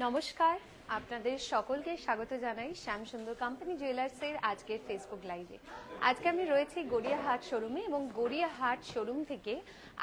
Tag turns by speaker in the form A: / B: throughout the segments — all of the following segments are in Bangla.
A: নমস্কার। আপনাদের সকলকে স্বাগত জানাই শ্যামসুন্দর কোম্পানি জুয়েলার্সের আজকের ফেসবুক লাইভে আজকে আমি রয়েছি গড়িয়াহাট শোরুমে এবং গড়িয়াহাট শোরুম থেকে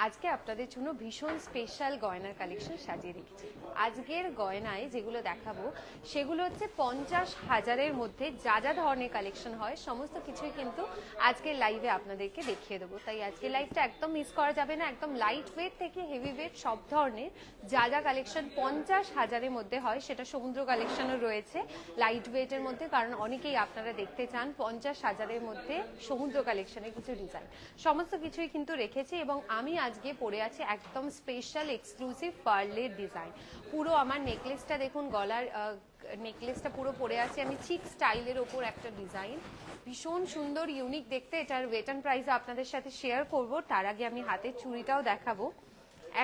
A: আজকে আপনাদের জন্য ভীষণ স্পেশাল গয়নার কালেকশন সাজিয়ে রেখেছি। আজকের গয়নায় যেগুলো দেখাবো, সেগুলো হচ্ছে পঞ্চাশ হাজারের মধ্যে যা যা ধরনের কালেকশন হয়, সমস্ত কিছুই কিন্তু আজকের লাইভে আপনাদেরকে দেখিয়ে দেবো। তাই আজকের লাইভটা একদম মিস করা যাবে না, একদম লাইট ওয়েট থেকে হেভি ওয়েট সব ধরনের যা যা কালেকশন পঞ্চাশ হাজারের মধ্যে হয়, সেটা সমুদ্র কালেকশনও রয়েছে লাইট ওয়েটের মধ্যে, কারণ অনেকেই আপনারা দেখতে চান পঞ্চাশ হাজারের মধ্যে সমুদ্র কালেকশনের কিছু ডিজাইন সমস্ত কিছুই কিন্তু রেখেছি এবং আমি আজকে পরে আছি একদম স্পেশাল এক্সক্লুসিভ পার্লের ডিজাইন পুরো আমার নেকলেসটা দেখুন, গলার নেকলেসটা পুরো পরে আছে। আমি চিক স্টাইলের ওপর একটা ডিজাইন ভীষণ সুন্দর ইউনিক দেখতে। এটার ওয়েট অ্যান্ড প্রাইস আপনাদের সাথে শেয়ার করব। তার আগে আমি হাতের চুড়িটাও দেখাবো।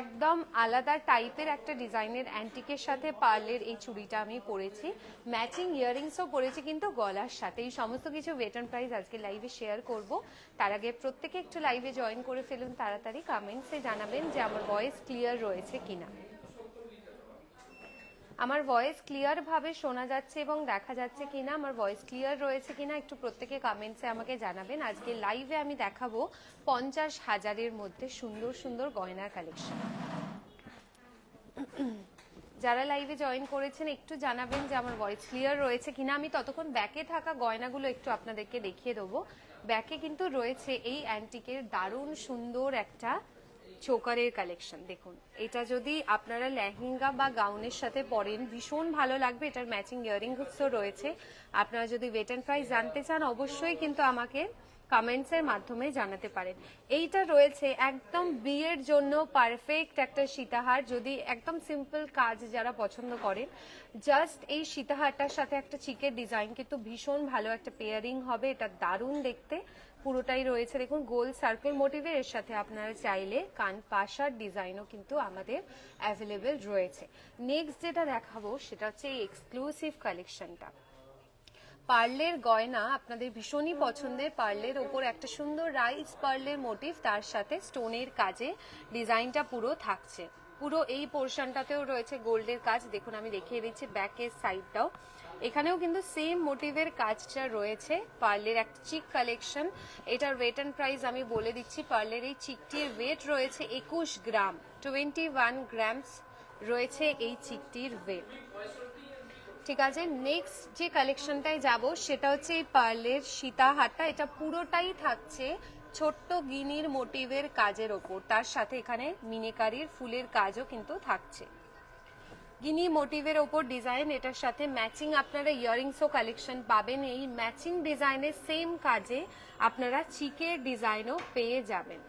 A: একদম আলাদা টাইপের একটা ডিজাইনের অ্যান্টিকের সাথে পার্লের এই চুড়িটা আমি পরেছি। ম্যাচিং ইয়াররিংসও পরেছি কিন্তু গলার সাথে। এই সমস্ত কিছু ওয়েটন প্রাইস আজকে লাইভে শেয়ার করব। তার আগে প্রত্যেকে একটু লাইভে জয়েন করে ফেলুন। তাড়াতাড়ি কমেন্টসে জানাবেন যে আমার ভয়েস ক্লিয়ার রয়েছে কিনা। আমার ভয়েস ক্লিয়ার ভাবে শোনা যাচ্ছে এবং দেখা যাচ্ছে কিনা, আমার ভয়েস ক্লিয়ার রয়েছে কিনা একটু প্রত্যেকে কমেন্টসে আমাকে জানাবেন। আজকে লাইভে আমি দেখাবো পঞ্চাশ হাজারের মধ্যে সুন্দর সুন্দর গয়নার কালেকশন যারা লাইভে জয়েন করেছেন, একটু জানাবেন যে আমার ভয়েস ক্লিয়ার রয়েছে কিনা। আমি ততক্ষণ ব্যাকে থাকা গয়নাগুলো একটু আপনাদেরকে দেখিয়ে দেবো। ব্যাকে কিন্তু রয়েছে এই অ্যান্টিকের দারুণ সুন্দর একটা চোকারের কালেকশন দেখুন। এটা যদি আপনারা লেহেঙ্গা বা গাউনের সাথে পরেন, ভীষণ ভালো লাগবে। এটার ম্যাচিং ইয়ারিংসও রয়েছে। আপনারা যদি ওয়েট অ্যান্ড প্রাইস জানতে চান, অবশ্যই কিন্তু আমাকে কমেন্টসের মাধ্যমে জানাতে পারেন। এইটা রয়েছে একদম বিয়ের জন্য পারফেক্ট একটা সীতাহার। যদি একদম সিম্পল কাজ যারা পছন্দ করেন জাস্ট এই সীতাহারটার সাথে একটা চিকের ডিজাইন কিন্তু ভীষণ ভালো একটা পেয়ারিং হবে। এটা দারুণ দেখতে। পুরোটাই রয়েছে। দেখুন গোল সার্কেল মোটিভের এর সাথে আপনারা চাইলে কান পাশার ডিজাইনও কিন্তু আমাদের অ্যাভেলেবেল রয়েছে। নেক্সট যেটা দেখাবো, সেটা হচ্ছে এই এক্সক্লুসিভ কালেকশনটা পার্লের গয়না আপনাদের ভীষণই পছন্দের। পার্লের ওপর একটা সুন্দর রাইস পার্লের মোটিভ তার সাথে স্টোনের কাজে ডিজাইনটা পুরো থাকছে। পুরো এই পোর্শনটাতেও রয়েছে গোল্ডের কাজ। দেখুন, আমি দেখিয়ে দিচ্ছি ব্যাকের সাইডটাও এখানেও কিন্তু সেম মোটিভের কাজটা রয়েছে। পার্লের একটা চিক কালেকশন এটার ওয়েট অ্যান্ড প্রাইস আমি বলে দিচ্ছি পার্লের এই চিকটির ওয়েট রয়েছে একুশ গ্রাম। টোয়েন্টি ওয়ান গ্রামস রয়েছে এই চিকটির ওয়েট ঠিক আছে নেক্সট যে কালেকশনটায় যাব, সেটা হচ্ছে এই পার্লের সীতাহারটা। এটা পুরোটাই থাকছে ছোট্ট গিনির মোটিভের কাজের ওপর। তার সাথে এখানে মিনেকারির ফুলের কাজও কিন্তু থাকছে। গিনি মোটিভের ওপর ডিজাইন, এটার সাথে ম্যাচিং আপনারা ইয়ারিংসও কালেকশন পাবেন। এই ম্যাচিং ডিজাইনের সেম কাজে আপনারা চিকের ডিজাইনও পেয়ে যাবেন।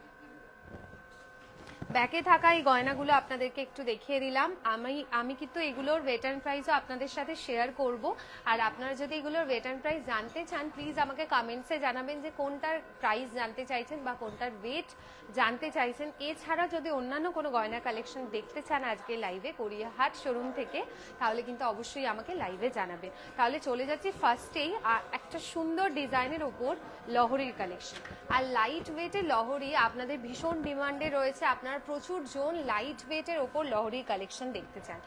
A: ব্যাকে থাকা এই গয়নাগুলো আপনাদেরকে একটু দেখিয়ে দিলাম। আমি আমি কিন্তু এগুলোর ওয়েট অ্যান্ড প্রাইসও আপনাদের সাথে শেয়ার করব। আর আপনারা যদি এগুলোর ওয়েট অ্যান্ড প্রাইস জানতে চান প্লিজ আমাকে কমেন্টসে জানাবেন যে কোনটার প্রাইস জানতে চাইছেন বা কোনটার ওয়েট জানতে চাইছেন। এছাড়া যদি অন্যান্য কোনো গয়না কালেকশন দেখতে চান আজকে লাইভে গড়িয়াহাট শোরুম থেকে, তাহলে কিন্তু অবশ্যই আমাকে লাইভে জানাবেন। তাহলে চলে যাচ্ছি ফার্স্টেই একটা সুন্দর ডিজাইনের ওপর লহরির কালেকশন আর লাইট ওয়েটের লহরি আপনাদের ভীষণ ডিমান্ডে রয়েছে। আপনারা প্রচুর জন লাইট ওয়েটের ওপর লহরির কালেকশন দেখতে চান।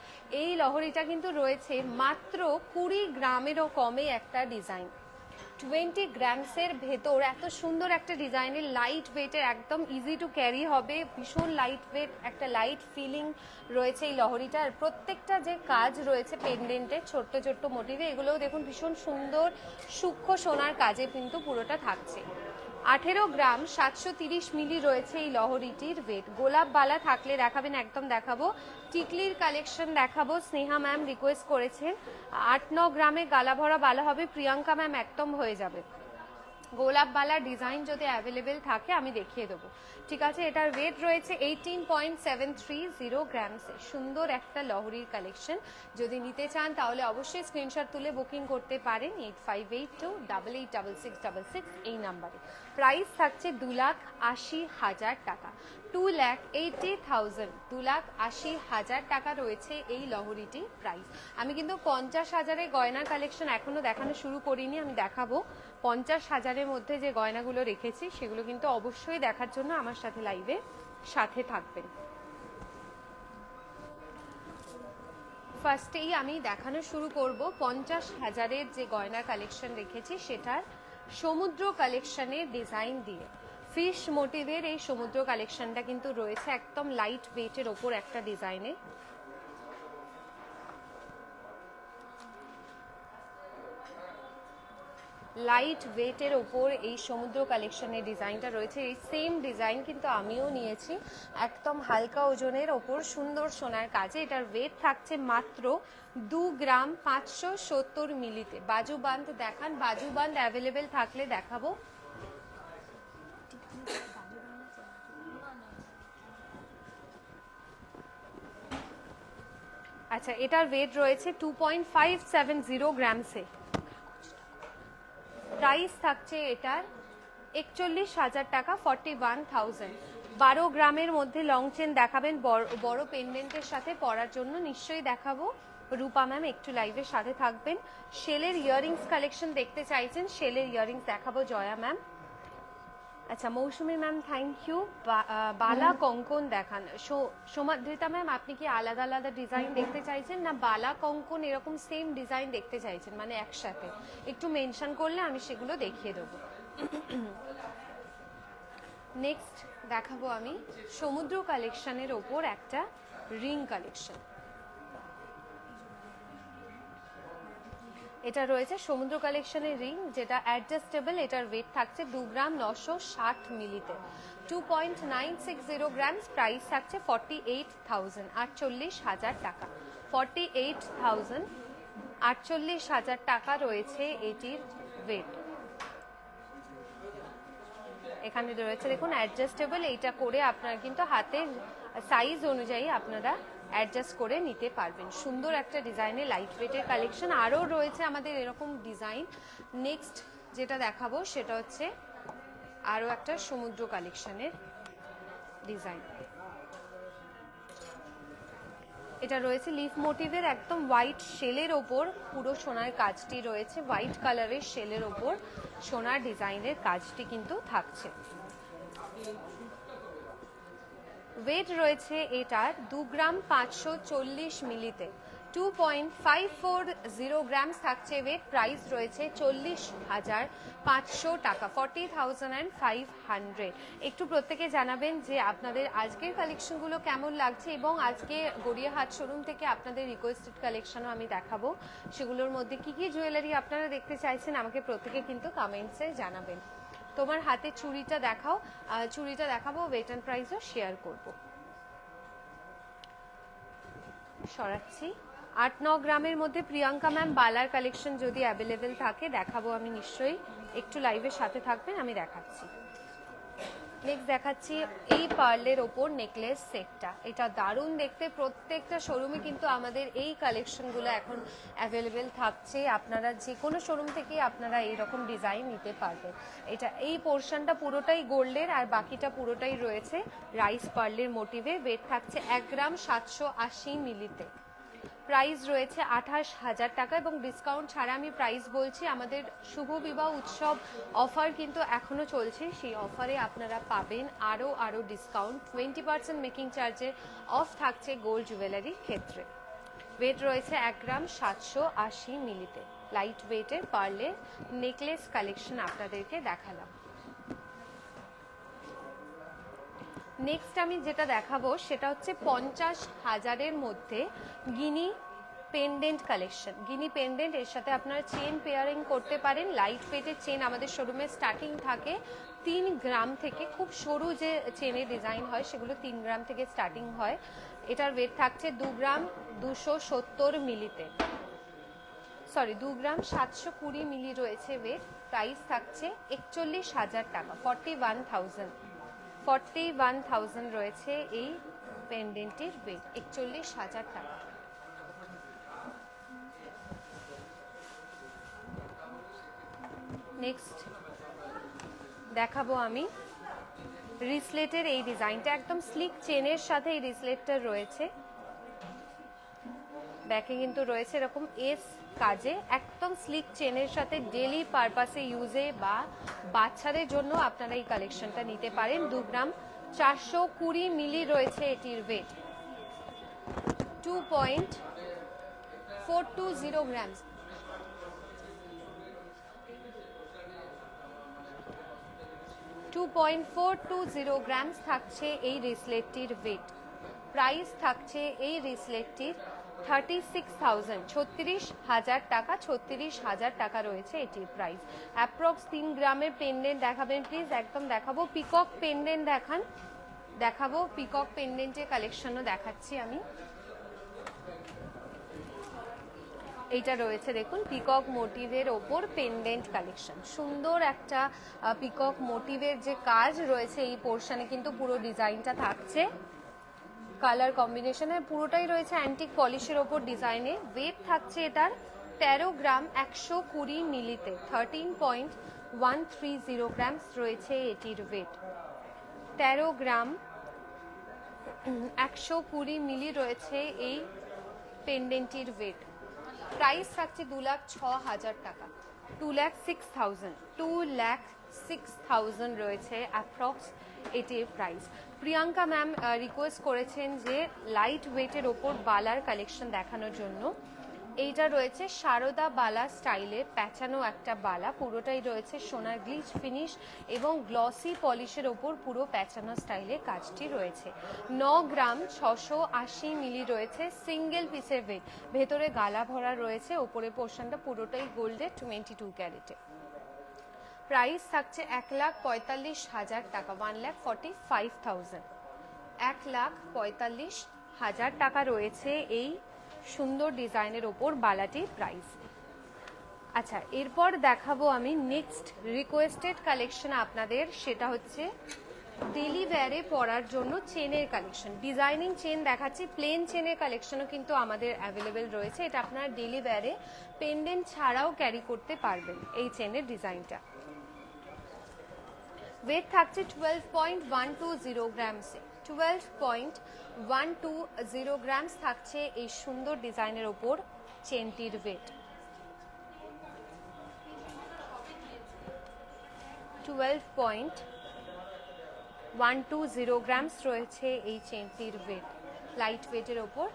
A: এই লহরিটা কিন্তু রয়েছে মাত্র কুড়ি গ্রামেরও কমে একটা ডিজাইন টোয়েন্টি গ্রামসের ভেতর এত সুন্দর একটা ডিজাইনের লাইট ওয়েটের একদম ইজি টু ক্যারি হবে, ভীষণ লাইট ওয়েট একটা লাইট ফিলিং রয়েছে এই লহরিটা আর প্রত্যেকটা যে কাজ রয়েছে পেন্ডেন্টের ছোট্ট ছোট্ট মোটিভে এগুলোও দেখুন ভীষণ সুন্দর, সূক্ষ্ম সোনার কাজে কিন্তু পুরোটা থাকছে। আঠেরো গ্রাম সাতশো তিরিশ মিলি রয়েছে এই লহরিটির ওয়েট গোলাপ বালা থাকলে দেখাবেন, একদম দেখাবো। টিকলির কালেকশন দেখাবো। স্নেহা ম্যাম রিকোয়েস্ট করেছেন। আট ন গ্রামে গালা ভরা বালা হবে। প্রিয়াঙ্কা ম্যাম একদম হয়ে যাবে। গোলাপ বালা ডিজাইন যদি অ্যাভেলেবেল থাকে, আমি দেখিয়ে দেবো। ঠিক আছে, এটার ওয়েট রয়েছে eighteen point seven three zero গ্রামসে সুন্দর একটা লহরির কালেকশন যদি নিতে চান, তাহলে অবশ্যই স্ক্রিনশট তুলে বুকিং করতে পারেন eight five eight two double eight double six double six এই নাম্বারে প্রাইস থাকছে দু লাখ আশি হাজার টাকা। টু ল্যাক এইটি থাউজেন্ড দু লাখ আশি হাজার টাকা রয়েছে এই লহরিটি প্রাইস আমি কিন্তু পঞ্চাশ হাজারের গয়নার কালেকশন এখনও দেখানো শুরু করিনি, আমি দেখাবো। পঞ্চাশ হাজারের মধ্যে যে গয়নাগুলো রেখেছি, সেগুলো কিন্তু অবশ্যই দেখার জন্য আমার সাথে লাইভে সাথে থাকবেন। ফার্স্টেই আমি দেখানো শুরু করব পঞ্চাশ হাজারের যে গয়না কালেকশন রেখেছি, সেটার সমুদ্র কালেকশনের ডিজাইন দিয়ে। ফিশ মোটিভের এই সমুদ্র কালেকশনটা কিন্তু রয়েছে একদম লাইট ওয়েটের ওপর একটা ডিজাইনে লাইট ওয়েটের ওপর এই সমুদ্র কালেকশনের ডিজাইনটা রয়েছে। এই সেম ডিজাইন কিন্তু আমিও নিয়েছি। একদম হালকা ওজনের ওপর, সুন্দর সোনার কাজে। এটার ওয়েট থাকছে মাত্র দু গ্রাম পাঁচশো সত্তর মিলিতে। বাজু বান্ধ দেখান। বাজু বান্ধ অ্যাভেলেবেল থাকলে দেখাবো। আচ্ছা এটার ওয়েট রয়েছে two point five seven zero গ্রামসে price থাকছে এটার একচল্লিশ হাজার টাকা ফর্টি ওয়ান থাউজেন্ড বারো গ্রামের মধ্যে লং চেন দেখাবেন, বড় পেন্ডেন্টের সাথে পরার জন্য নিশ্চয়ই দেখাবো। রূপা ম্যাম একটু লাইভের সাথে থাকবেন। শেলের ইয়ারিংস কালেকশন দেখতে চাইছেন শেলের ইয়ারিংস দেখাবো জয়া ম্যাম আচ্ছা মৌসুমী ম্যাম থ্যাংক ইউ বালা কঙ্কন দেখান। সো- সোমাদ্রিতা ম্যাম আপনি কি আলাদা আলাদা ডিজাইন দেখতে চাইছেন না বালা কঙ্কন এরকম সেম ডিজাইন দেখতে চাইছেন মানে একসাথে? একটু মেনশন করলে আমি সেগুলো দেখিয়ে দেবো। নেক্সট দেখাবো আমি সমুদ্র কালেকশনের ওপর একটা রিং কালেকশন এটা রয়েছে সমুদ্র কালেকশনের রিং যেটা অ্যাডজাস্টেবল এটার ওয়েট থাকছে দু গ্রাম নশো ষাট মিলিতে। Two point nine six zero grams price থাকছে ফর্টি এইট থাউজেন্ড আটচল্লিশ হাজার টাকা। ফর্টি এইট থাউজেন্ড আটচল্লিশ হাজার টাকা রয়েছে এটির ওয়েট এখানে রয়েছে, দেখুন অ্যাডজাস্টেবল এইটা করে আপনারা কিন্তু হাতের সাইজ অনুযায়ী আপনারা অ্যাডজাস্ট করে নিতে পারবেন। সুন্দর একটা ডিজাইনে লাইট ওয়েটের কালেকশন আরও রয়েছে আমাদের এরকম ডিজাইন নেক্সট যেটা দেখাবো সেটা হচ্ছে আরও একটা সমুদ্র কালেকশনের ডিজাইন এটা রয়েছে লিফ মোটিভের একদম হোয়াইট শেলের ওপর। পুরো সোনার কাজটি রয়েছে। হোয়াইট কালারের শেলের ওপর সোনার ডিজাইনের কাজটি কিন্তু থাকছে। ওয়েট রয়েছে এটার দু গ্রাম পাঁচশো চল্লিশ মিলিতে। Two point five four zero grams থাকছে ওয়েট, প্রাইস রয়েছে চল্লিশ হাজার পাঁচশো টাকা, forty thousand and five hundred. একটু প্রত্যেকে জানাবেন যে আপনাদের আজকের কালেকশনগুলো কেমন লাগছে এবং আজকে গড়িয়াহাট শোরুম থেকে আপনাদের রিকোয়েস্টেড কালেকশনও আমি দেখাবো। সেগুলোর মধ্যে কি কি জুয়েলারি আপনারা দেখতে চাইছেন আমাকে প্রত্যেকে কিন্তু কমেন্টসে জানাবেন। তোমার হাতে চুড়িটা দেখাও চুড়িটা দেখাবো ওয়েট অ্যান্ড প্রাইসও শেয়ার করব। সরাচ্ছি। আট ন গ্রামের মধ্যে প্রিয়াঙ্কা ম্যাম বালার কালেকশন যদি অ্যাভেলেবেল থাকে, দেখাবো আমি নিশ্চয়ই। একটু লাইভের সাথে থাকবেন, আমি দেখাচ্ছি। নেক্সট দেখাচ্ছি এই পার্লের ওপর নেকলেস সেটটা এটা দারুণ দেখতে। প্রত্যেকটা শোরুমে কিন্তু আমাদের এই কালেকশনগুলো এখন অ্যাভেলেবেল থাকছে। আপনারা যে কোনো শোরুম থেকে আপনারা এইরকম ডিজাইন নিতে পারবেন। এটা এই পোর্শনটা পুরোটাই গোল্ডের আর বাকিটা পুরোটাই রয়েছে রাইস পার্লের মোটিভে ওয়েট থাকছে এক গ্রাম সাতশো আশি মিলিতে প্রাইস রয়েছে আঠাশ হাজার টাকা এবং ডিসকাউন্ট ছাড়া আমি প্রাইস বলছি। আমাদের শুভ বিবাহ উৎসব অফার কিন্তু এখনও চলছে। সেই অফারে আপনারা পাবেন আরও আরও ডিসকাউন্ট টোয়েন্টি পার্সেন্ট মেকিং চার্জে অফ থাকছে গোল্ড জুয়েলারির ক্ষেত্রে। ওয়েট রয়েছে এক গ্রাম সাতশো আশি মিলিতে লাইট ওয়েটের পার্লের নেকলেস কালেকশন আপনাদেরকে দেখালাম। নেক্সট আমি যেটা দেখাবো সেটা হচ্ছে পঞ্চাশ হাজারের মধ্যে guinea pendant collection guinea pendant এর সাথে আপনারা চেন পেয়ারিং করতে পারেন। লাইট ওয়েটের চেন আমাদের শোরুমে স্টার্টিং থাকে। তিন গ্রাম থেকে খুব সরু যে চেনের ডিজাইন হয়, সেগুলো তিন গ্রাম থেকে স্টার্টিং হয়। এটার ওয়েট থাকছে দু গ্রাম দুশো সত্তর মিলিতে। সরি দু গ্রাম সাতশো কুড়ি মিলি রয়েছে ওয়েট প্রাইস থাকছে একচল্লিশ হাজার টাকা forty one thousand forty one thousand রয়েছে এই পেন্ডেন্টের ওয়েট একচল্লিশ হাজার টাকা। নেক্সট দেখাবো আমি রিসলেটের এই ডিজাইনটা একদম স্লিক চেনের সাথে এই রিসলেটটা রয়েছে। ব্যাকে কিন্তু রয়েছে এরকম এস কাজে, একদম স্লিক চেনের সাথে ডেলি পারপাসে ইউজে বা বাচ্চাদের জন্য আপনারা এই কালেকশনটা নিতে পারেন। দু গ্রাম চারশো কুড়ি মিলি রয়েছে এটির weight two point four two zero grams two point four two zero grams থাকছে এই রিসলেটটির ওয়েট প্রাইস থাকছে এই রিসলেটটির থার্টি সিক্স থাউজেন্ড ছত্রিশ হাজার টাকা, ছত্রিশ হাজার টাকা রয়েছে এটির প্রাইস অ্যাপ্রক্স তিন গ্রামের পেন্ডেন্ট দেখাবেন প্লিজ একদম দেখাবো। পিকক পেন্ডেন্ট দেখান। দেখাবো। পিকক পেন্ডেন্টের কালেকশনও দেখাচ্ছি আমি। এইটা রয়েছে, দেখুন পিকক মোটিভের ওপর পেন্ডেন্ট কালেকশন সুন্দর একটা পিকক মোটিভের যে কাজ রয়েছে এই পোর্শনে কিন্তু পুরো ডিজাইনটা থাকছে। কালার কম্বিনেশনের পুরোটাই রয়েছে অ্যান্টিক পলিশের ওপর ডিজাইনে ওয়েট থাকছে এটার তেরো গ্রাম একশো কুড়ি মিলিতে। Thirteen point one three zero grams রয়েছে এটির ওয়েট তেরো গ্রাম একশো কুড়ি মিলি রয়েছে এই পেন্ডেন্টির ওয়েট প্রাইস থাকছে দু লাখ ছ হাজার টাকা। Two lakh six thousand two lakh six thousand রয়েছে অ্যাপ্রক্স এটির প্রাইস প্রিয়াঙ্কা ম্যাম রিকোয়েস্ট করেছেন যে লাইট ওয়েটের ওপর বালার কালেকশন দেখানোর জন্য। এইটা রয়েছে সারদা বালা স্টাইলে প্যাঁচানো একটা বালা। পুরোটাই রয়েছে সোনার গ্লিচ ফিনিশ এবং গ্লসি পলিশের ওপর পুরো প্যাঁচানো স্টাইলে কাজটি রয়েছে। ন গ্রাম ছশো আশি মিলি রয়েছে সিঙ্গেল পিসের ওয়েট ভেতরে গালা ভরা রয়েছে ওপরে পোর্শনটা পুরোটাই গোল্ডের টোয়েন্টি টু ক্যারেটে প্রাইস থাকছে এক লাখ পঁয়তাল্লিশ হাজার টাকা one lakh forty five thousand এক লাখ পঁয়তাল্লিশ হাজার টাকা রয়েছে এই সুন্দর ডিজাইনের ওপর বালাটির প্রাইস। আচ্ছা এরপর দেখাবো আমি নেক্সট রিকোয়েস্টেড কালেকশন আপনাদের, সেটা হচ্ছে ডেলি ওয়্যারে পরার জন্য চেনের কালেকশন ডিজাইনিং চেন দেখাচ্ছি প্লেন চেনের কালেকশনও কিন্তু আমাদের অ্যাভেলেবেল রয়েছে। এটা আপনারা ডেলি ওয়্যারে পেন্ডেন্ট ছাড়াও ক্যারি করতে পারবেন এই চেনের ডিজাইনটা ওয়েট থাকছে twelve point one two zero গ্রামসে twelve point one two zero grams থাকছে এই সুন্দর ডিজাইনের ওপর চেনটির weight twelve point one two zero grams রয়েছে এই চেনটির ওয়েট লাইট ওয়েটের ওপর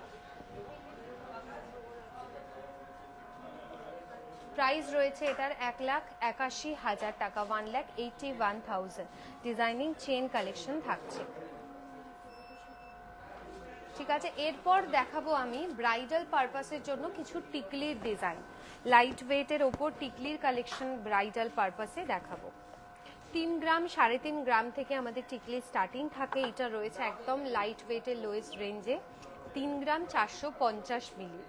A: প্রাইস রয়েছে এটার এক লাখ একাশি হাজার টাকা one lakh eighty one thousand designing chain collection থাকছে। ঠিক আছে, এরপর দেখাবো আমি ব্রাইডাল পারপাসের জন্য কিছু টিকলির ডিজাইন লাইট ওয়েটের ওপর টিকলির কালেকশন ব্রাইডাল পারপাসে দেখাবো। তিন গ্রাম, সাড়ে তিন গ্রাম থেকে আমাদের টিকলি স্টার্টিং থাকে। এটা রয়েছে একদম লাইট ওয়েটের লোয়েস্ট রেঞ্জে তিন গ্রাম চারশো পঞ্চাশ মিলি।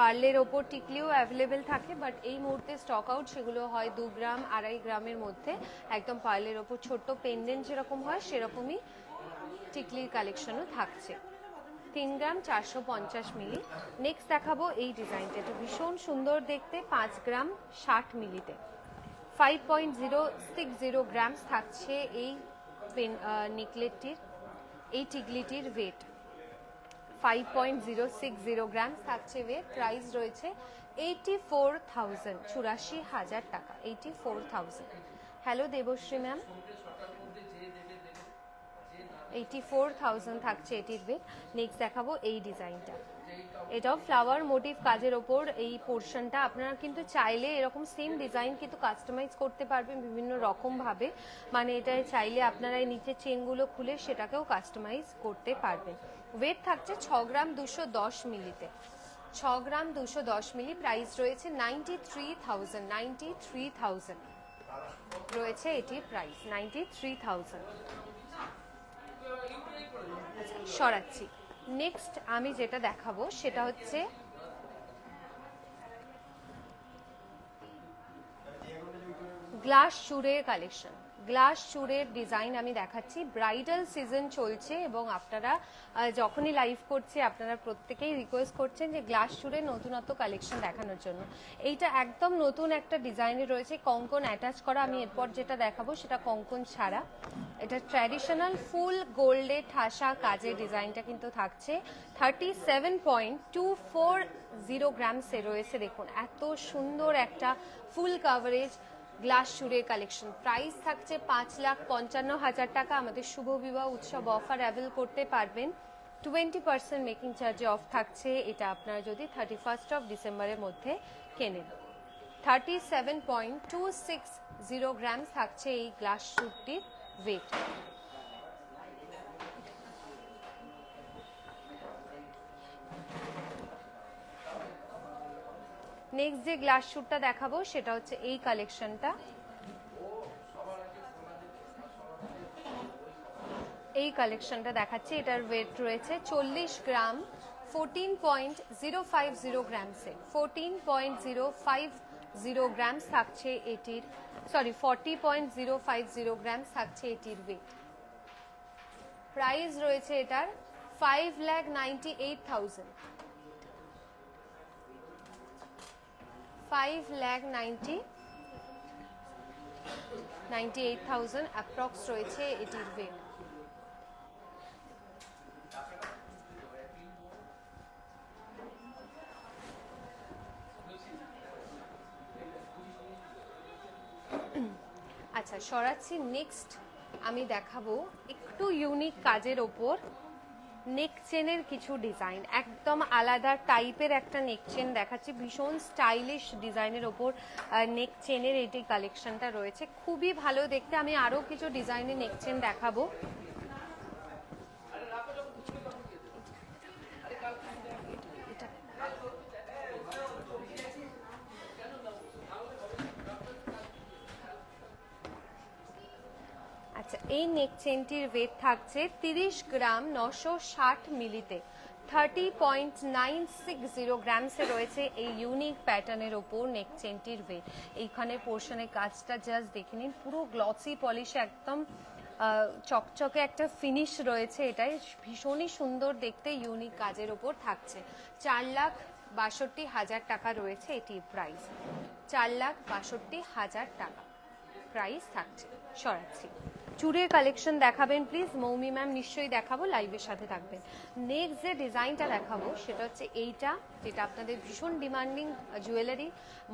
A: পার্লের ওপর টিকলিও অ্যাভেলেবেল থাকে বাট এই মুহূর্তে স্টক আউট সেগুলো হয় দু গ্রাম, আড়াই গ্রামের মধ্যে। একদম পার্লের ওপর ছোট্ট পেন্ডেন্ট যেরকম হয়, সেরকমই টিকলির কালেকশনও থাকছে। তিন গ্রাম, চারশো পঞ্চাশ মিলি। নেক্সট দেখাবো এই ডিজাইনটা এটা ভীষণ সুন্দর দেখতে, পাঁচ গ্রাম, ষাট মিলিতে। Five point zero six zero grams থাকছে এই নেকলেটটির এই টিকলিটির weight five point zero six zero gram থাকছে ওয়েট প্রাইস রয়েছে এইটি ফোর থাউজেন্ড চুরাশি হাজার টাকা eighty four thousand hello Debashree ma'am eighty four thousand থাকছে এটির ওয়েট নেক্সট দেখাবো এই ডিজাইনটা। এটাও ফ্লাওয়ার মোটিভ কাজের ওপর এই পোর্শনটা আপনারা কিন্তু চাইলে এরকম সেম ডিজাইন কিন্তু কাস্টমাইজ করতে পারবেন বিভিন্ন রকম ভাবে। মানে এটা চাইলে আপনারা এই নিচের চেনগুলো খুলে সেটাকেও কাস্টমাইজ করতে পারবেন। ওয়েট থাকছে ছ গ্রাম দুশো দশ মিলিতে। ছ গ্রাম দুশো দশ মিলি প্রাইস রয়েছে ninety three thousand ninety three thousand রয়েছে এটির প্রাইস নাইনটি থ্রি থাউজেন্ড সরাচ্ছি। নেক্সট আমি যেটা দেখাবো, সেটা হচ্ছে গ্লাস চুরের কালেকশন গ্লাস চুরের ডিজাইন আমি দেখাচ্ছি। ব্রাইডাল সিজন চলছে এবং আপনারা যখনই লাইভ করছে, আপনারা প্রত্যেকেই রিকোয়েস্ট করছেন যে গ্লাস চুরের নতুনত্ব কালেকশন দেখানোর জন্য। এইটা একদম নতুন একটা ডিজাইনে রয়েছে। কঙ্কন অ্যাটাচ করা, আমি এরপর যেটা দেখাবো সেটা কঙ্কন ছাড়া। এটা ট্র্যাডিশনাল ফুল গোল্ডে ঠাসা কাজের ডিজাইনটা কিন্তু থাকছে। Thirty seven point two four zero গ্রামসে রয়েছে। দেখুন, এত সুন্দর একটা ফুল কাভারেজ গ্লাস চুড়ের কালেকশন প্রাইস থাকছে পাঁচ লাখ পঞ্চান্ন হাজার টাকা। আমাদের শুভ বিবাহ উৎসব অফার অ্যাভেল করতে পারবেন। টোয়েন্টি পার্সেন্ট মেকিং চার্জে অফ থাকছে। এটা আপনারা যদি থার্টি ফার্স্ট অফ ডিসেম্বরের মধ্যে কেনেন। Thirty seven point two six zero gram থাকছে এই গ্লাস স্যুটটির ওয়েট নেক্সট যে গ্লাস স্যুটটা দেখাবো, সেটা হচ্ছে এই কালেকশনটা এই কালেকশনটা দেখাচ্ছি, এটার ওয়েট রয়েছে চল্লিশ gram fourteen point zero five zero গ্রামসে fourteen point zero five zero grams থাকছে এটির sorry forty point zero five zero grams থাকছে এটির ওয়েট প্রাইস রয়েছে এটার five lakh ninety eight thousand five lakh ninety ninety eight thousand approx রয়েছে এটির ওয়েট আচ্ছা সরাচ্ছি নেক্সট আমি দেখাবো একটু ইউনিক কাজের ওপর। নেক চেনের কিছু ডিজাইন একদম আলাদা টাইপের একটা নেক চেন দেখাচ্ছি। ভীষণ স্টাইলিশ ডিজাইনের ওপর নেক চেনের এটি কালেকশনটা রয়েছে। খুবই ভালো দেখতে, আমি আরও কিছু ডিজাইনের নেক চেন দেখাবো এটা আচ্ছা এই নেক চেনটির ওয়েট থাকছে তিরিশ গ্রাম নশো ষাট মিলিতে। Thirty point nine six zero গ্রামসে রয়েছে এই ইউনিক প্যাটার্নের ওপর নেক চেনটির ওয়েট এইখানে পোর্শনের কাজটা জাস্ট দেখে নিন। পুরো গ্লসি পলিশ একদম চকচকে একটা ফিনিশ রয়েছে এটাই। ভীষণই সুন্দর দেখতে ইউনিক কাজের ওপর থাকছে। চার লাখ বাষট্টি হাজার টাকা রয়েছে এটি প্রাইস চার লাখ বাষট্টি হাজার টাকা প্রাইস থাকছে। সরাচ্ছি। চুড়ের কালেকশন দেখাবেন প্লিজ মৌমি ম্যাম নিশ্চয়ই দেখাবো লাইভের সাথে থাকবেন। নেক্সট যে ডিজাইনটা দেখাবো, সেটা হচ্ছে এইটা, যেটা আপনাদের ভীষণ ডিমান্ডিং জুয়েলারি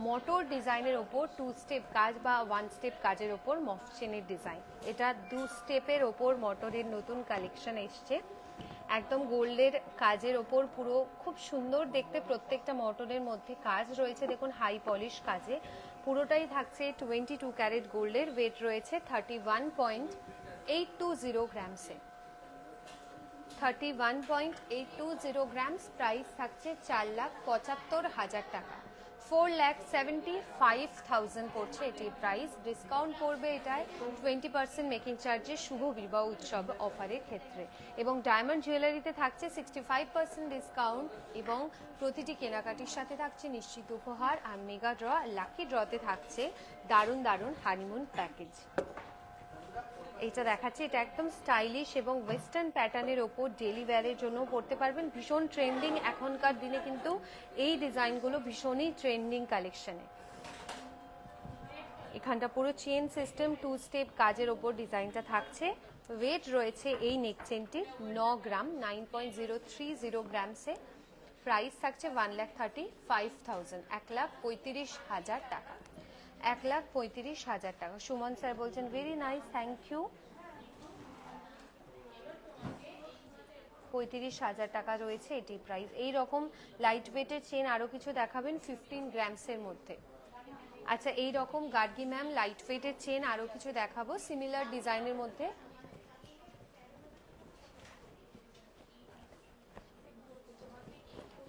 A: মটর ডিজাইনের ওপর টু স্টেপ কাজ বা ওয়ান স্টেপ কাজের ওপর মফচেনের ডিজাইন এটা দু স্টেপের ওপর মটরের নতুন কালেকশন এসছে। একদম গোল্ডের কাজের ওপর পুরো খুব সুন্দর দেখতে প্রত্যেকটা মটনের মধ্যে কাজ রয়েছে। দেখুন হাই পলিশ কাজে। পুরোটাই থাকছে টোয়েন্টি টু ক্যারেট গোল্ডের। ওয়েট রয়েছে thirty one point eight two zero গ্রামসে thirty one point eight two zero grams price থাকছে চার লাখ পঁচাত্তর হাজার টাকা। Four lakh seventy five thousand পড়ছে এটির প্রাইস ডিসকাউন্ট পড়বে এটায় টোয়েন্টি পার্সেন্ট মেকিং চার্জের শুভ বিবাহ উৎসব অফারের ক্ষেত্রে। এবং ডায়মন্ড জুয়েলারিতে থাকছে সিক্সটি ফাইভ পার্সেন্ট ডিসকাউন্ট এবং প্রতিটি কেনাকাটির সাথে থাকছে নিশ্চিত উপহার। আর মেগা ড্র লাকি ড্রতে থাকছে দারুণ দারুণ হানিমুন প্যাকেজ এইটা দেখাচ্ছে, এটা একদম স্টাইলিশ এবং ওয়েস্টার্ন প্যাটার্নের ওপর ডেলি ওয়্যারের জন্য পড়তে পারবেন। ভীষণ ট্রেন্ডিং এখনকার দিনে কিন্তু এই ডিজাইনগুলো ভীষণই ট্রেন্ডিং কালেকশনে এখানটা পুরো চেন সিস্টেম টু স্টেপ কাজের ওপর ডিজাইনটা থাকছে। ওয়েট রয়েছে এই নেক চেনটির ন gram nine point zero three zero গ্রামসে price থাকছে one lakh thirty five thousand এক লাখ পঁয়ত্রিশ হাজার টাকা। এক লাখ পঁয়ত্রিশ হাজার টাকা। সুমন স্যার বলছেন ভেরি নাইস থ্যাংক ইউ পঁয়ত্রিশ হাজার টাকা রয়েছে এটি প্রাইস। এই রকম লাইট ওয়েটের চেন আরও কিছু দেখাবেন ফিফটিন গ্রামসের মধ্যে। আচ্ছা এই রকম গার্গি ম্যাম লাইট ওয়েটের চেন আরও কিছু দেখাবো। সিমিলার ডিজাইনের মধ্যে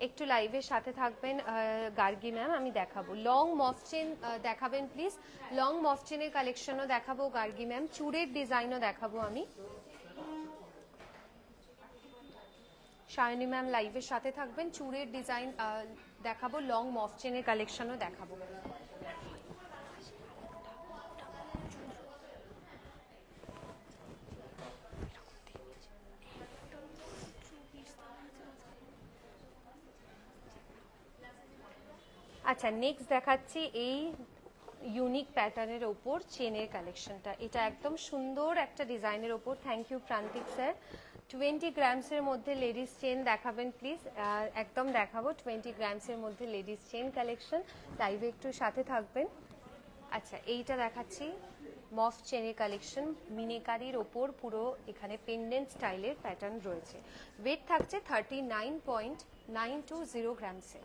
A: একটু লাইভের সাথে থাকবেন গার্গি ম্যাম আমি দেখাবো। লং মফ চেন দেখাবেন প্লিজ লং মফ চেনের কালেকশনও দেখাবো, গার্গি ম্যাম চুড়ের ডিজাইনও দেখাবো আমি। সায়নী ম্যাম লাইভের সাথে থাকবেন, চুড়ের ডিজাইন দেখাবো লং মফ চেনের কালেকশনও দেখাবো। আচ্ছা নেক্সট দেখাচ্ছি এই ইউনিক প্যাটার্নের ওপর চেনের কালেকশনটা এটা একদম সুন্দর একটা ডিজাইনের ওপর। Thank you Prantik sir twenty গ্রামসের মধ্যে লেডিস চেন দেখাবেন প্লিজ একদম দেখাবো টোয়েন্টি গ্রামসের মধ্যে লেডিস চেন কালেকশন লাইভে একটু সাথে থাকবেন। আচ্ছা এইটা দেখাচ্ছি। মফ চেনের কালেকশন মিনেকারির ওপর পুরো এখানে পেন্ডেন্ট স্টাইলের প্যাটার্ন রয়েছে। ওয়েট থাকছে thirty nine point nine two zero গ্রামসে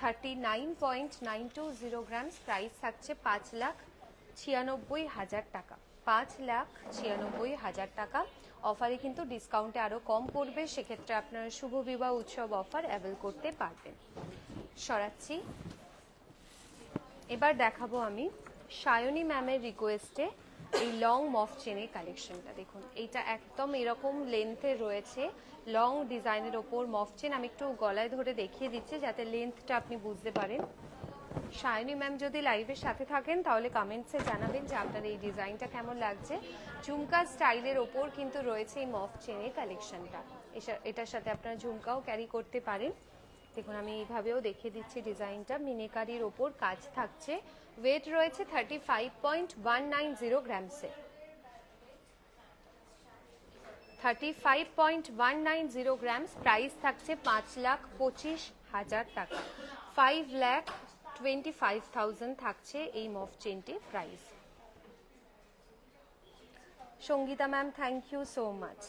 A: thirty nine point nine two zero grams price থাকছে পাঁচ লাখ ছিয়ানব্বই হাজার টাকা। পাঁচ লাখ ছিয়ানব্বই হাজার টাকা। অফারে কিন্তু ডিসকাউন্টে আরও কম পড়বে, সেক্ষেত্রে আপনারা শুভ বিবাহ উৎসব অফার অ্যাভেল করতে পারবেন। সরাচ্ছি। এবার দেখাবো আমি সায়নী ম্যামের রিকোয়েস্টে এই লং মফ চেনের কালেকশনটা দেখুন, এইটা একদম এরকম লেন্থে রয়েছে। লং ডিজাইনের ওপর মফ চেন আমি একটু গলায় ধরে দেখিয়ে দিচ্ছি যাতে লেন্থটা আপনি বুঝতে পারেন। সায়নী ম্যাম যদি লাইভের সাথে থাকেন, তাহলে কমেন্টসে জানাবেন যে আপনার এই ডিজাইনটা কেমন লাগছে। ঝুমকা স্টাইলের ওপর কিন্তু রয়েছে এই মফ চেনের কালেকশনটা এটার সাথে আপনারা ঝুমকাও ক্যারি করতে পারেন। দেখুন, আমি এইভাবেও দেখিয়ে দিচ্ছি ডিজাইনটা। মিনেকারির ওপর কাজ থাকছে। ওয়েট রয়েছে thirty five point one nine zero গ্রামসে thirty five point one nine zero grams price থাকছে পাঁচ লাখ পঁচিশ হাজার টাকা। Five lakh twenty five thousand থাকছে এই মফ চেনটির price Sangita ma'am thank you so much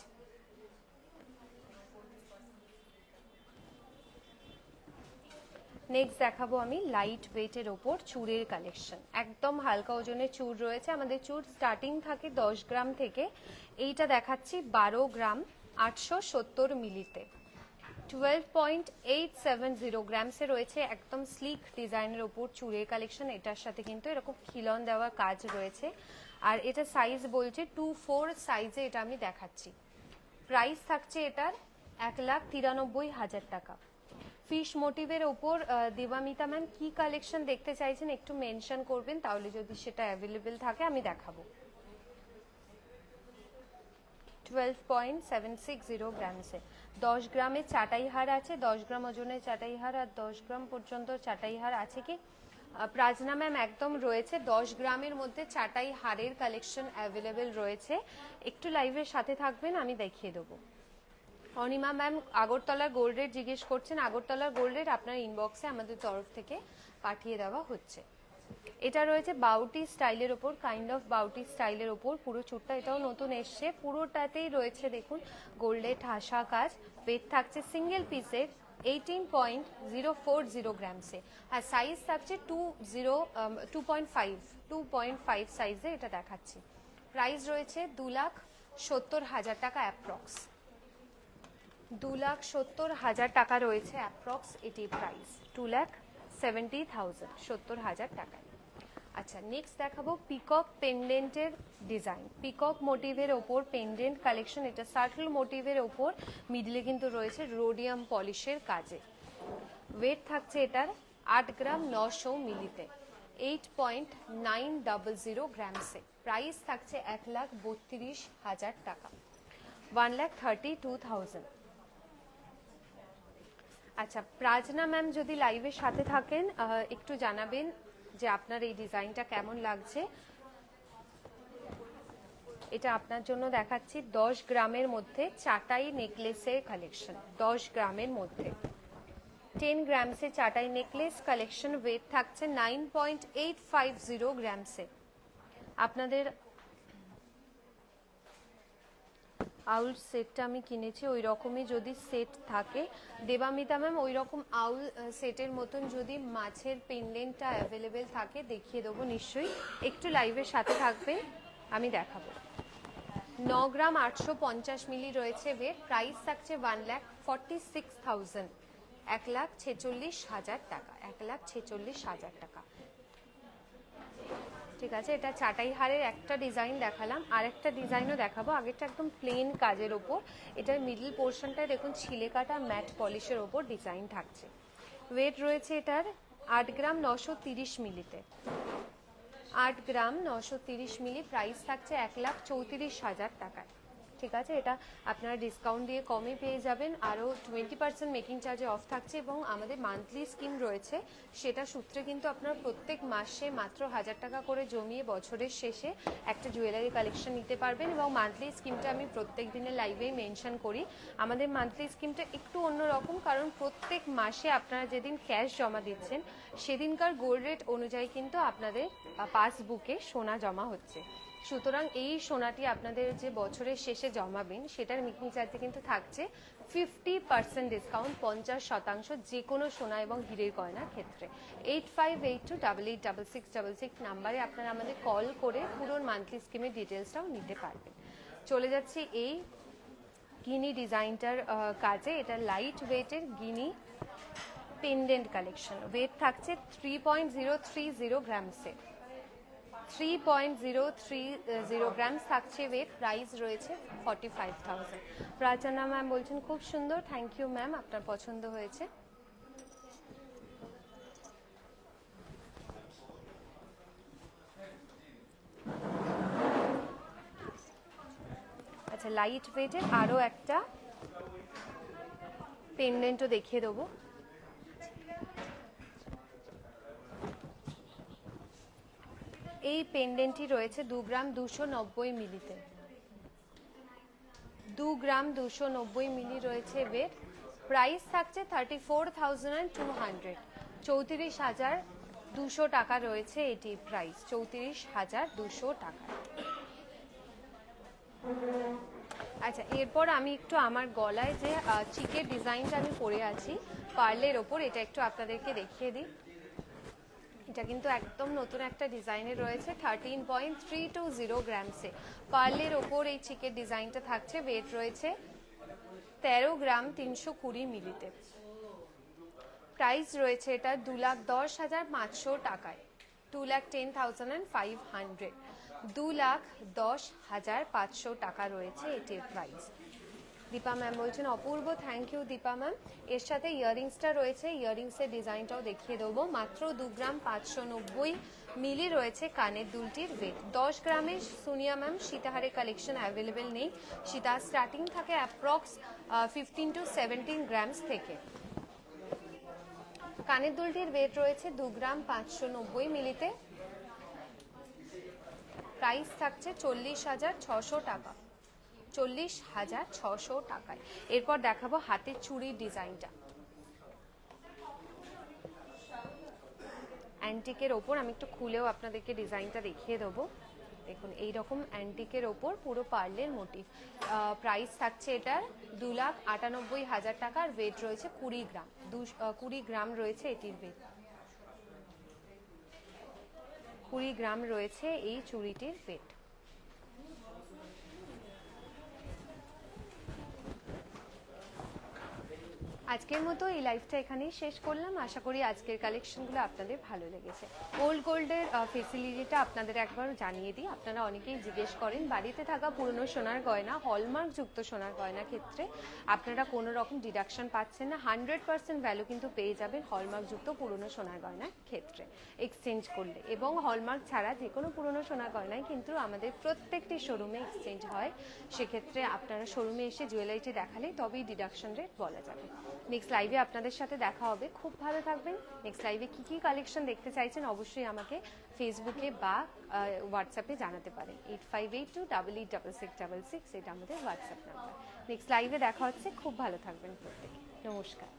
A: next দেখাবো আমি লাইট ওয়েটের ওপর চুড়ের কালেকশন একদম হালকা ওজনের চুর রয়েছে, আমাদের চুর স্টার্টিং থাকে দশ গ্রাম থেকে। এইটা দেখাচ্ছি বারো গ্রাম, আটশো সত্তর মিলিতে। Twelve point eight seven zero গ্রামসে রয়েছে একদম স্লিক ডিজাইনের ওপর চুড়ের কালেকশন এটার সাথে কিন্তু এরকম খিলন দেওয়ার কাজ রয়েছে। আর এটা সাইজ বলছে টু ফোর সাইজে এটা আমি দেখাচ্ছি। প্রাইস থাকছে এটার এক লাখ তিরানব্বই হাজার টাকা। ফিশ মোটিভের ওপর দেবামিতা ম্যাম কি কালেকশন দেখতে চাইছেন একটু মেনশন করবেন, তাহলে যদি সেটা অ্যাভেলেবেল থাকে আমি দেখাবো। Twelve point seven six zero গ্রামসে দশ গ্রামের চাটাই হার আছে, দশ গ্রাম ওজনের চাটাই হার আর দশ গ্রাম পর্যন্ত চাটাই হার আছে কি? প্রাজনা ম্যাম একদম রয়েছে, দশ গ্রামের মধ্যে চাটাই হারের কালেকশন অ্যাভেলেবেল রয়েছে। একটু লাইভের সাথে থাকবেন, আমি দেখিয়ে দেবো। অনিমা ম্যাম, আগরতলার গোল্ড রেট জিজ্ঞেস করছেন। আগরতলার গোল্ড রেট আপনার ইনবক্সে আমাদের তরফ থেকে পাঠিয়ে দেওয়া হচ্ছে। এটা রয়েছে বাউটি স্টাইলের ওপর কাইন্ড অফ বাউটি স্টাইলের ওপর। পুরো চুটটা এটাও নতুন এসছে। পুরোটাতেই রয়েছে দেখুন গোল্ডে ঠাসা কাজ। ওয়েট থাকছে সিঙ্গেল পিসের eighteen point zero four zero গ্রামসে আর সাইজ থাকছে two zero two point five two point five সাইজে এটা দেখাচ্ছি। প্রাইস রয়েছে দু লাখ সত্তর হাজার টাকা অ্যাপ্রক্স দু লাখ সত্তর হাজার টাকা রয়েছে অ্যাপ্রক্স এটি price two lakh seventy thousand সত্তর হাজার টাকায়। আচ্ছা নেক্সট দেখাবো পিকক পেন্ডেন্টের ডিজাইন পিকক মোটিভের ওপর পেন্ডেন্ট কালেকশন এটা সার্কেল মোটিভের ওপর মিডলে কিন্তু রয়েছে রোডিয়াম পলিশের কাজে। ওয়েট থাকছে এটার আট গ্রাম নশো মিলিতে। Eight point nine double zero গ্রামসে price থাকছে এক লাখ বত্রিশ হাজার টাকা। One lakh thirty two thousand আচ্ছা প্রাজনা ম্যাম যদি লাইভের সাথে থাকেন একটু জানাবেন যে আপনার এই ডিজাইনটা কেমন লাগছে। এটা আপনার জন্য দেখাচ্ছি, দশ গ্রামের মধ্যে চাটাই নেকলেসের কালেকশন দশ গ্রামের মধ্যে। টেন গ্রামসে চাটাই নেকলেস কালেকশন ওয়েট থাকছে nine point eight five zero গ্রামসে আপনাদের আউল সেটটা আমি কিনেছি ওই রকমই যদি সেট থাকে। দেবামিতা ম্যাম ওই রকম আউল সেটের মতন যদি মাছের পেন্ডেন্টটা অ্যাভেলেবেল থাকে, দেখিয়ে দেবো নিশ্চয়ই। একটু লাইভের সাথে থাকবেন, আমি দেখাবো। ন গ্রাম আটশো পঞ্চাশ মিলি রয়েছে ওয়েট প্রাইস থাকছে one lakh forty six thousand এক লাখ ছেচল্লিশ হাজার টাকা। এক লাখ ছেচল্লিশ হাজার টাকা। ঠিক আছে, এটা চাটাই হারের একটা ডিজাইন দেখালাম। আর একটা ডিজাইনও দেখাবো, আগেরটা একদম প্লেন কাজের ওপর। এটার মিডল পোর্শনটায় দেখুন, ছিলে কাটা ম্যাট পলিশের ওপর ডিজাইন থাকছে। ওয়েট রয়েছে এটার আট গ্রাম নশো তিরিশ মিলিতে। আট গ্রাম নশো তিরিশ মিলি প্রাইস থাকছে এক লাখ চৌত্রিশ হাজার টাকায়। ঠিক আছে, এটা আপনারা ডিসকাউন্ট দিয়ে কমে পেয়ে যাবেন। আরও টোয়েন্টি পার্সেন্ট মেকিং চার্জে অফ থাকছে এবং আমাদের মান্থলি স্কিম রয়েছে, সেটা সূত্রে কিন্তু আপনারা প্রত্যেক মাসে মাত্র হাজার টাকা করে জমিয়ে বছরের শেষে একটা জুয়েলারি কালেকশন নিতে পারবেন এবং মান্থলি স্কিমটা আমি প্রত্যেক দিনের লাইভেই মেনশন করি। আমাদের মান্থলি স্কিমটা একটু অন্যরকম কারণ প্রত্যেক মাসে আপনারা যেদিন ক্যাশ জমা দিচ্ছেন, সেদিনকার গোল্ড রেট অনুযায়ী কিন্তু আপনাদের পাসবুকে সোনা জমা হচ্ছে। সুতরাং এই সোনাটি আপনাদের যে বছরের শেষে জমাবেন, সেটার মেকিং চার্জে কিন্তু থাকছে ফিফটি পার্সেন্ট ডিসকাউন্ট পঞ্চাশ শতাংশ যে কোনো সোনা এবং হীরের গয়নার ক্ষেত্রে। Eight five eight two double eight double six double six নাম্বারে আপনারা আমাদের কল করে পুরো মান্থলি স্কিমের ডিটেলসটাও নিতে পারবেন। চলে যাচ্ছি এই গিনি ডিজাইনটার কাজে। এটা লাইট ওয়েটের গিনি পেন্ডেন্ট কালেকশন ওয়েট থাকছে three point zero three zero গ্রামসে three point zero three zero grams থাকছে ওয়েট প্রাইস রয়েছে forty five thousand Prachana ma'am বলছেন, খুব সুন্দর থ্যাংক ইউ ম্যাম আপনার পছন্দ হয়েছে। আচ্ছা লাইট ওয়েটের আরও একটা পেন্ডেন্টও দেখিয়ে দেবো। এই পেন্ডেন্টটি রয়েছে দু গ্রাম দুশো নব্বই মিলিতে। দু গ্রাম দুশো নব্বই মিলি রয়েছে ওয়েট প্রাইস থাকছে thirty four thousand and two hundred চৌত্রিশ হাজার দুশো টাকা রয়েছে এটি প্রাইস চৌত্রিশ হাজার দুশো টাকা। আচ্ছা এরপর আমি একটু আমার গলায় যে চিকের ডিজাইনটা আমি পরে আছি পার্লের ওপর, এটা একটু আপনাদেরকে দেখিয়ে দিই। এটা কিন্তু একদম নতুন একটা ডিজাইনের রয়েছে thirteen point three two zero গ্রামসে পার্লের ওপর এই চিকের ডিজাইনটা থাকছে ওয়েট রয়েছে তেরো গ্রাম তিনশো কুড়ি মিলিতে। প্রাইস রয়েছে এটা দু লাখ দশ হাজার পাঁচশো টাকায় two lakh ten thousand and five hundred দু লাখ দশ হাজার পাঁচশো টাকা রয়েছে এটির প্রাইস দীপা ম্যাম বলছেন, অপূর্ব থ্যাংক ইউ দীপা ম্যাম। এর সাথে ইয়ারিংসটা রয়েছে ইয়ারিংসের ডিজাইনটাও দেখিয়ে দেবো। মাত্র দু গ্রাম পাঁচশো নব্বই মিলি রয়েছে কানের দুলটির ওয়েট দশ গ্রামের সুনিয়া ম্যাম সীতাহারের কালেকশন অ্যাভেলেবেল নেই। সীতাহার স্টার্টিং থাকে approx fifteen to seventeen grams থেকে। কানের দুলটির ওয়েট রয়েছে দু গ্রাম পাঁচশো নব্বই মিলিতে। প্রাইস থাকছে চল্লিশ হাজার ছশো টাকা। চল্লিশ হাজার ছশো টাকায়। এরপর দেখাবো হাতের চুড়ির ডিজাইনটা। অ্যান্টিকের ওপর আমি একটু খুলেও আপনাদেরকে ডিজাইনটা দেখিয়ে দেবো। দেখুন এই রকম অ্যান্টিকের ওপর পুরো পার্লের মোটিভ। প্রাইস থাকছে এটার দু লাখ আটানব্বই হাজার টাকা আর ওয়েট রয়েছে কুড়ি গ্রাম। দু কুড়ি গ্রাম রয়েছে এটির ওয়েট কুড়ি গ্রাম রয়েছে এই চুড়িটির ওয়েট আজকের মতো এই লাইভটা এখানেই শেষ করলাম। আশা করি আজকের কালেকশনগুলো আপনাদের ভালো লেগেছে। ওল্ড গোল্ডের ফেসিলিটিটা আপনাদের একবার জানিয়ে দিই। আপনারা অনেকেই জিজ্ঞেস করেন, বাড়িতে থাকা পুরনো সোনার গয়না হলমার্ক যুক্ত সোনার গয়না ক্ষেত্রে আপনারা কোনো রকম ডিডাকশন পাচ্ছেন না। হান্ড্রেড পার্সেন্ট ভ্যালু কিন্তু পেয়ে যাবেন হলমার্ক যুক্ত পুরনো সোনার গয়নার ক্ষেত্রে এক্সচেঞ্জ করলে। এবং হলমার্ক ছাড়া যে কোনো পুরনো সোনার গয়নায় কিন্তু আমাদের প্রত্যেকটি শোরুমে এক্সচেঞ্জ হয়। সেক্ষেত্রে আপনারা শোরুমে এসে জুয়েলারিটি দেখালে তবেই ডিডাকশন রেট বলা যাবে। নেক্সট লাইভে আপনাদের সাথে দেখা হবে। খুব ভালো থাকবেন। নেক্সট লাইভে কী কী কালেকশন দেখতে চাইছেন অবশ্যই আমাকে ফেসবুকে বা হোয়াটসঅ্যাপে জানাতে পারেন। Eight five eight two double eight double six double six এটা আমাদের হোয়াটসঅ্যাপ নাম্বার নেক্সট লাইভে দেখা হচ্ছে। খুব ভালো থাকবেন প্রত্যেকে। নমস্কার।